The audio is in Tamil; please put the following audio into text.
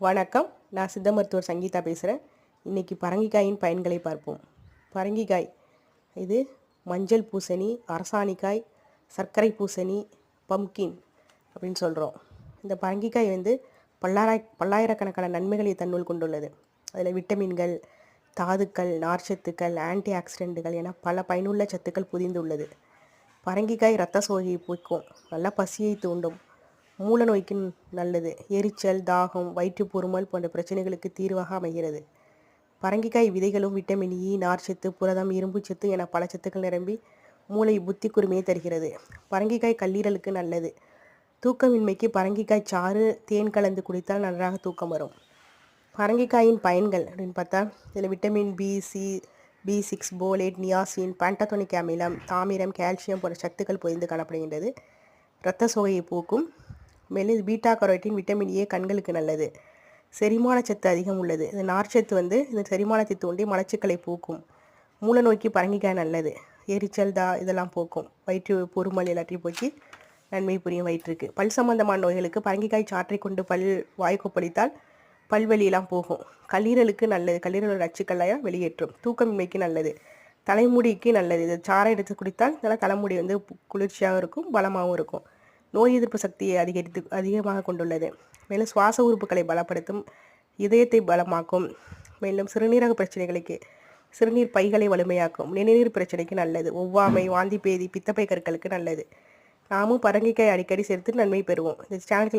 வணக்கம். நான் சித்த மருத்துவர் சங்கீதா பேசுகிறேன் இன்றைக்கி பரங்கிக்காயின் பயன்களை பார்ப்போம். பரங்கிக்காய் இது மஞ்சள் பூசணி அரசாணிக்காய் சர்க்கரை பூசணி பம்கின் அப்படின்னு சொல்கிறோம் இந்த பரங்கிக்காய் வந்து பல்லாயிர பல்லாயிரக்கணக்கான நன்மைகளை தன்னுள் கொண்டுள்ளது. அதில் விட்டமின்கள் தாதுக்கள் நார்ச்சத்துக்கள் ஆன்டி ஆக்சிடென்ட்டுகள் என பல பயனுள்ள சத்துக்கள் புதிந்துள்ளது. பரங்கிக்காய் இரத்த சோகையை பூக்கும் நல்லா பசியை தூண்டும் மூல நோய்க்கு நல்லது. எரிச்சல் தாகம் வயிற்றுப்பொருமல் போன்ற பிரச்சனைகளுக்கு தீர்வாக அமைகிறது. பரங்கிக்காய் விதைகளும் விட்டமின் இ நார்ச்சத்து புரதம் இரும்புச்சத்து என பல சத்துக்கள் நிரம்பி மூளை புத்தி குருமையை தருகிறது. பரங்கிக்காய் கல்லீரலுக்கு நல்லது. தூக்கமின்மைக்கு பரங்கிக்காய் சாறு தேன் கலந்து குடித்தால் நன்றாக தூக்கம் வரும். பரங்கிக்காயின் பயன்கள் அப்படின்னு பார்த்தா இதில் vitamin B C B six folate niacin pantothenic அமிலம் தாமிரம் கால்சியம் போன்ற சத்துக்கள் பொதிந்து காணப்படுகின்றது. இரத்த சோகையை போக்கும் மேலும் இது பீட்டா கரோட்டின் விட்டமின் ஏ கண்களுக்கு நல்லது. செரிமான சத்து அதிகம் உள்ளது. இந்த நார்ச்சத்து வந்து இந்த செரிமானத்தை தூண்டி மலச்சிக்கலை போக்கும். மூல நோய்க்கு பரங்கிக்காய் நல்லது. எரிச்சல் தா இதெல்லாம் போக்கும். வயிற்று பொறுமல் எல்லாத்தையும் போக்கி நன்மை புரியும் வயிற்றுக்கு. பல் சம்பந்தமான நோய்களுக்கு பரங்கிக்காய் சாற்றை கொண்டு பல் வாய் கொப்பளித்தால் பல்வலியெல்லாம் போகும். கல்லீரலுக்கு நல்லது. கல்லீரல் நச்சுக்கள்ளையாக வெளியேற்றும். தூக்கமின்மைக்கு நல்லது. தலைமுடிக்கு நல்லது. இது சாறை எடுத்து குடித்தால் நல்லா தலைமுடி வந்து குளிர்ச்சியாகவும் இருக்கும் பலமாகவும் இருக்கும். நோய் எதிர்ப்பு சக்தியை அதிகரித்து அதிகமாக கொண்டுள்ளது. மேலும் சுவாச உறுப்புகளை பலப்படுத்தும் இதயத்தை பலமாக்கும். மேலும் சிறுநீரக பிரச்சனைகளுக்கு சிறுநீர் பைகளை வலிமையாக்கும். நிணநீர் பிரச்சனைக்கு நல்லது. ஒவ்வாமை வாந்தி பேதி பித்தப்பை கற்களுக்கு நல்லது. நாமும் பரங்கிக்காய் அடிக்கடி சேர்த்து நன்மை பெறுவோம். இந்த சேனல்